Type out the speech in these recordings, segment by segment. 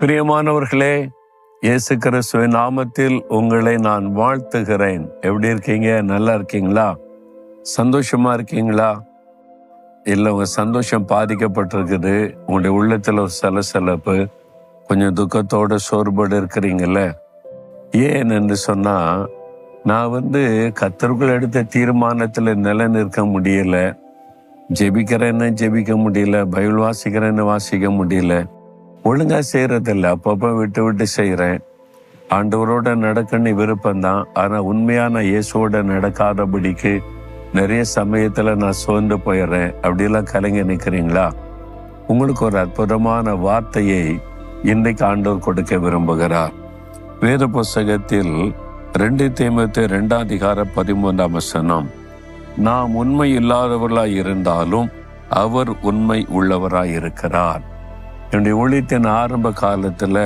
பிரியமானவர்களே இயேசு கிறிஸ்துவின் நாமத்தில் உங்களை நான் வாழ்த்துகிறேன். எப்படி இருக்கீங்க? நல்லா இருக்கீங்களா? சந்தோஷமா இருக்கீங்களா? இல்லை உங்க சந்தோஷம் பாதிக்கப்பட்டிருக்குது. உங்களுடைய உள்ளத்தில் ஒரு சலசலப்பு கொஞ்சம் துக்கத்தோட சோர்வோடு இருக்கிறீங்கல்ல? ஏன் என்று சொன்னா நான் வந்து கத்தர்கள் எடுத்த தீர்மானத்துல நிலை நிற்க முடியல. ஜெபிக்கிறேன்னு ஜெபிக்க முடியல. பைபிள் வாசிக்கிறேன்னு வாசிக்க முடியல. ஒழுங்கா செய்யறதில்ல அப்பப்போ விட்டு விட்டு செய்கிறேன் ஆண்டவரோட நடக்கன்னு விருப்பம்தான். ஆனா உண்மையான இயேசுவோட நடக்காதபடிக்கு நிறைய சமயத்துல நான் சோர்ந்து போயிடுறேன். அப்படிலாம் கலங்கி நிற்கிறீங்களா உங்களுக்கு ஒரு அற்புதமான வார்த்தையை இன்றைக்கு ஆண்டவர் கொடுக்க விரும்புகிறார். வேத புஸ்தகத்தில் ரெண்டு தீமத்து ரெண்டாம் அதிகார பதிமூன்றாம் வசனம். நாம் உண்மை இல்லாதவர்களாய் இருந்தாலும் அவர் உண்மை உள்ளவராய் இருக்கிறார். என்னுடைய ஊழியத்தின் ஆரம்ப காலத்துல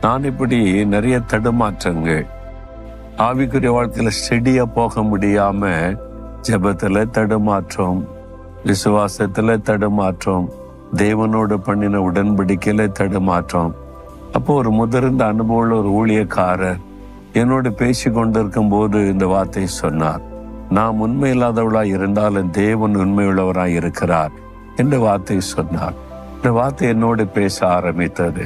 நான் இப்படி நிறைய தடுமாற்றங்கள். ஆவிக்குரிய வாழ்க்கையில செடியா போக முடியாம ஜெபத்துல தடுமாற்றம் விசுவாசத்துல தடுமாற்றம் தேவனோடு பண்ணின உடன்படிக்கையில தடுமாற்றம். அப்போ ஒரு முதிர்ந்த அனுபவம் ஒரு ஊழியக்காரர் என்னோடு பேசி கொண்டிருக்கும் போது இந்த வார்த்தை சொன்னார். நாம் உண்மை இல்லாதவளாய் இருந்தாலும் தேவன் உண்மையுள்ளவராய் இருக்கிறார் என்ற வார்த்தை சொன்னார். இந்த வார்த்தை என்னோடு பேச ஆரம்பித்தது.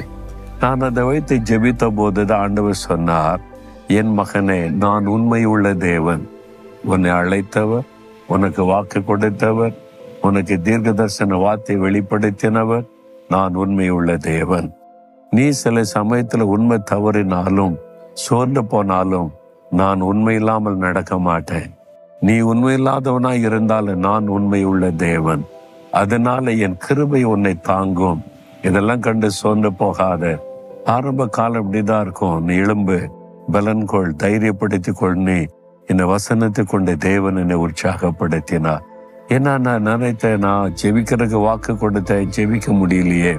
நான் அதை வைத்து ஜெபித்த போதுதான் ஆண்டவர் சொன்னார் என் மகனே நான் உண்மை உள்ள தேவன். உன்னை அழைத்தவர் உனக்கு வாக்கு கொடுத்தவர் உனக்கு தீர்க்க தரிசன வார்த்தை வெளிப்படுத்தினவர். நான் உண்மை உள்ள தேவன். நீ சில சமயத்துல உண்மை தவறினாலும் சோர்ந்து போனாலும் நான் உண்மை இல்லாமல் நடக்க மாட்டேன். நீ உண்மை இல்லாதவனாய் இருந்தாலும் நான் உண்மை உள்ள தேவன். அதனால என் கிருபை உன்னை தாங்கும். இதெல்லாம் கண்டு சோர்ந்து போகாத. ஆரம்ப காலம் இப்படிதான் இருக்கும். நீ எழும்பு. பலன்கொள் தைரியப்படுத்தி கொள். நீ இந்த வசனத்தை கொண்டு தேவன் என்னை உற்சாகப்படுத்தினார். ஏன்னா நான் நினைத்தேன் நான் ஜெபிக்கிறதுக்கு வாக்கு கொடுத்தேன் ஜெபிக்க முடியலையே.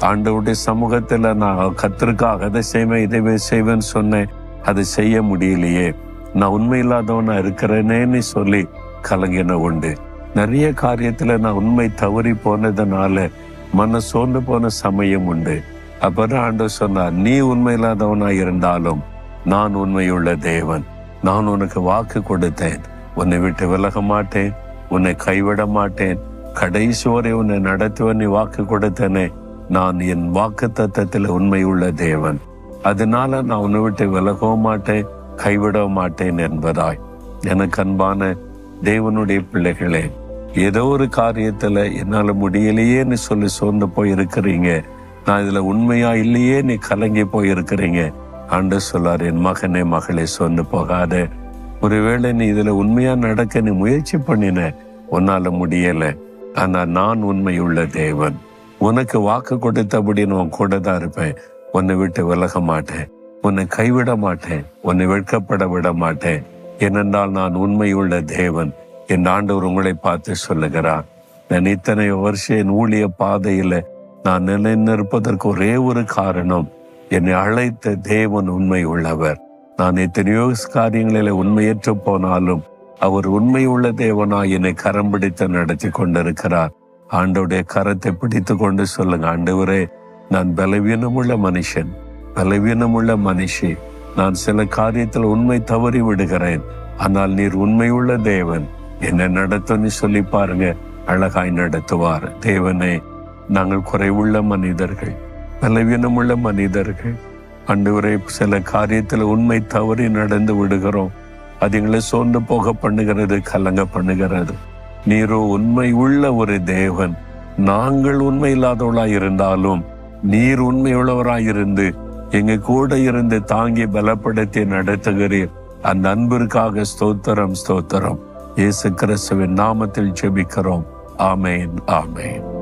ஆண்டவருடைய சமூகத்துல நான் கத்திற்காக அதை செய்வேன் இதை செய்வேன்னு சொன்னேன். அதை செய்ய முடியலையே. நான் உண்மை இல்லாதவனா இருக்கிறேனேன்னு சொல்லி கலங்கின உண்டு. நிறைய காரியத்துல நான் உண்மை தவறி போனதுனால மன சோர்ந்து போன சமயம் உண்டு. அப்புறம் ஆண்டவர் சொன்னார் நீ உண்மை இல்லாதவனா இருந்தாலும் நான் உண்மையுள்ள தேவன். நான் உனக்கு வாக்கு கொடுத்தேன். உன்னை விட்டு விலக மாட்டேன். உன்னை கைவிட மாட்டேன். கடைசி வரை உன்னை நடத்துவன் நீ வாக்கு கொடுத்தனே. நான் என் வாக்கு தத்தத்தில் உண்மை உள்ள தேவன். அதனால நான் உன்னை விட்டு விலகவும் மாட்டேன் கைவிடவும் மாட்டேன் என்பதாய். எனக்கு அன்பான தேவனுடைய பிள்ளைகளே ஏதோ ஒரு காரியத்துல என்னால முடியலையேன்னு சொல்லி சோர்ந்து போய் இருக்கிறீங்க நான் இதுல உண்மையா இல்லையே நீ கலங்கி போய் இருக்கிறீங்க ஆண்டு சொல்லார் என் மகனே மகளே சொந்து போகாத. ஒருவேளை நீ இதுல உண்மையா நடக்க நீ முயற்சி பண்ணின உன்னால முடியல. ஆனா நான் உண்மையுள்ள தேவன். உனக்கு வாக்கு கொடுத்தபடி நான் கூட தான் இருப்பேன். உன்னை விட்டு விலக மாட்டேன். உன்னை கைவிட மாட்டேன். உன்னை வெட்கப்பட விட மாட்டேன். ஏனென்றால் நான் உண்மையுள்ள தேவன். என் ஆண்டவர் உங்களை பார்த்து சொல்லுகிறார். நான் இத்தனை வருஷம் என் ஊழிய பாதையில நான் நிலைநிற்பதற்கு ஒரே ஒரு காரணம் என்னை அழைத்த தேவன் உண்மை உள்ளவர். நான் எத்தனையோ காரியங்களில உண்மையற்று போனாலும் அவர் உண்மை உள்ள தேவனா என்னை கரம் பிடித்து நடத்தி கொண்டிருக்கிறார். ஆண்டோடைய கரத்தை பிடித்து கொண்டு சொல்லுங்க ஆண்டவரே நான் பலவீனமுள்ள மனுஷன். பலவீனமுள்ள மனுஷி. நான் சில காரியத்தில் உண்மை தவறி விடுகிறேன். ஆனால் நீர் உண்மையுள்ள தேவன். என்ன நடத்தும்னு சொல்லி பாருங்க. அழகாய் நடத்துவார். தேவனே நாங்கள் குறைவுள்ள மனிதர்கள். பலவீனமுள்ள மனிதர்கள். அன்றுவரை சில காரியத்தில் உண்மை தவறி நடந்து விடுகிறோம். அது எங்களை சோர்ந்து போக பண்ணுகிறது கலங்க பண்ணுகிறது. நீரோ உண்மை உள்ள ஒரு தேவன். நாங்கள் உண்மை இல்லாதவளாய் இருந்தாலும் நீர் உண்மையுள்ளவராய் இருந்து எங்க கூட இருந்து தாங்கி பலப்படுத்தி நடத்துகிறீர். அந்த அன்பிற்காக ஸ்தோத்திரம் ஸ்தோத்திரம். இயேசு கிறிஸ்துவின் நாமத்தில் செபிக்கிறோம் ஆமேன் ஆமேன்.